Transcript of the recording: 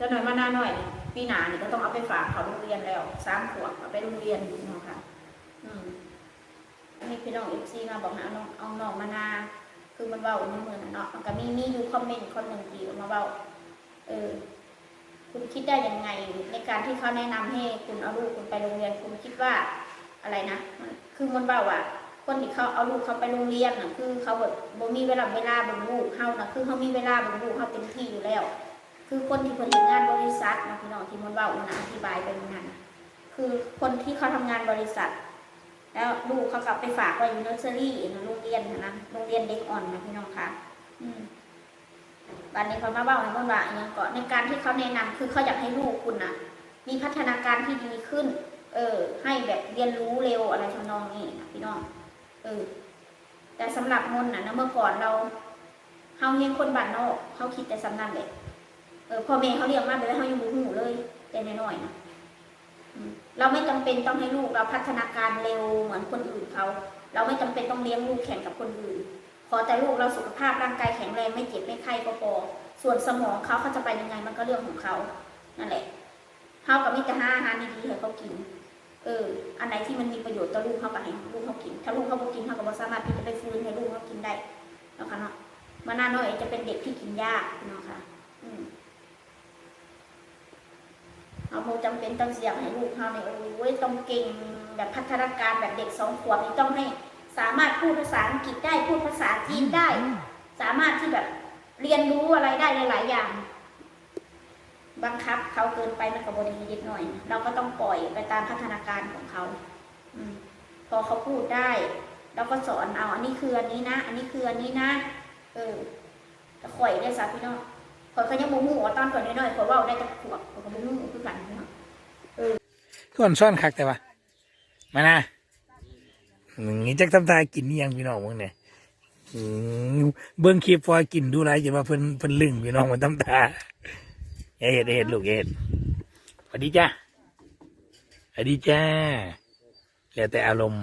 จะหน่อยมาหน้าหน่อยปีหนาเนี่ยก็ต้องเอาไปฝากเขาโรงเรียนแล้วสามขวบเอาไปโรงเรียนเนาะค่ะ อืมมีพี่น้องเอฟซีมาบอกให้เอาน้องเอาน้องมานาคือมันเบาในมือนะเนาะมันก็มีมีอยู่คอมเมนต์คนหนึ่งที่มาเบาเออ คุณคิดได้ยังไง ในการที่เขาแนะนำให้ คุณเอาลูกคุณไปโรงเรียน คุณคิดว่าอะไรนะคือมันเบาอะคนที่เขาเอาลูกเขาไปโรงเรียนน่ะคือเขาแบบบ่มีเวลาเวลาเบิ่งลูกเขานะคือเขามีเวลาบิ่งลูกเขาเต็มที่อยู่แล้ว คือคนที่เพิ่นทำงานบริษัทนะพี่น้องที่มันเบานะอธิบายไปนั่นคือคนที่เขาทำงานบริษัท แล้วลูกเขากลับไปฝากไว้ยู่นอร์เซอรี่นะโรงเรียนนะโรงเรียนเด็กอ่อนนะพี่น้องคะอืมบัดนี้เขามาเบ้าในบ้านว่าอย่างก่อนในการที่เขาแนะนำคือเขาอยากให้ลูกคุณนะมีพัฒนาการที่ดีขึ้น เออ ให้แบบเรียนรู้เร็วอะไรทำนองนี้นะพี่น้อง เออ แต่สำหรับมนต์นะนะเมื่อก่อนเราเฮาเฮียงคนบ้านนอกเขาคิดแต่สำนันเลย ออพ่อแม่เขาเลี้ยงมาแบบเขายังบูหูเลยแต่น้อยๆนะเราไม่จำเป็นต้องให้ลูกเราพัฒนาการเร็วเหมือนคนอื่นเขา เราไม่จำเป็นต้องเลี้ยงลูกแข่งกับคนอื่น ขอแต่ลูกเราสุขภาพร่างกายแข็งแรงไม่เจ็บไม่ไข้ก็พอส่วนสมองเขาเขาจะไปยังไงมันก็เรื่องของเขา นั่นแหละเขากับมิตรห้าอาหารดีๆให้เขากิน เออ อันไหนที่มันมีประโยชน์ต่อลูกเขาก็ให้ลูกเขากิน ถ้าลูกเขาบ่กินเขาก็บ่สามารถที่จะไปฟื้นให้ลูกเขากินได้นะคะเนาะมานาน้อยจะเป็นเด็กที่กินยากเนาะค่ะ อืม เอาโมจำเป็นต้องเสียงให้ลูกเขาเนี่ยโอ้ยต้องเก่งแบบพัฒนาการแบบเด็กสองขวบนี่ต้องให้สามารถพูดภาษาอังกฤษได้พูดภาษาจีนได้ สามารถที่แบบเรียนรู้อะไรได้หลาย ๆ อย่าง บังคับเขาเกินไปมันกับบดีนิดหน่อย เราก็ต้องปล่อยไปตามพัฒนาการของเขาอพอเขาพูดได้เราก็สอนเอา อันนี้คืออันนี้นะ อันนี้คืออันนี้นะ เออแต่ข่อยได้สักพี่น้องข่อยก็ยังโมโหว่าตอนข่อยน้อยๆข่อยเว่าได้แต่ขวบ ข่อยก็โมโหคือกันพี่น้องส่วนซ่อนคักแต่ว่ามานะนี่จักทำตากินนี่ยังพี่น้องมึงเนี่ยเบิ้องคลิปพอกินดูไรจะว่าเพิ่นเพิ่นลึงพี่น้องมันทำตาเอ็ดเอ็ดลูกเอ็ดสวัสดีจ้าสวัสดีจ้าแล้วแต่อารมณ์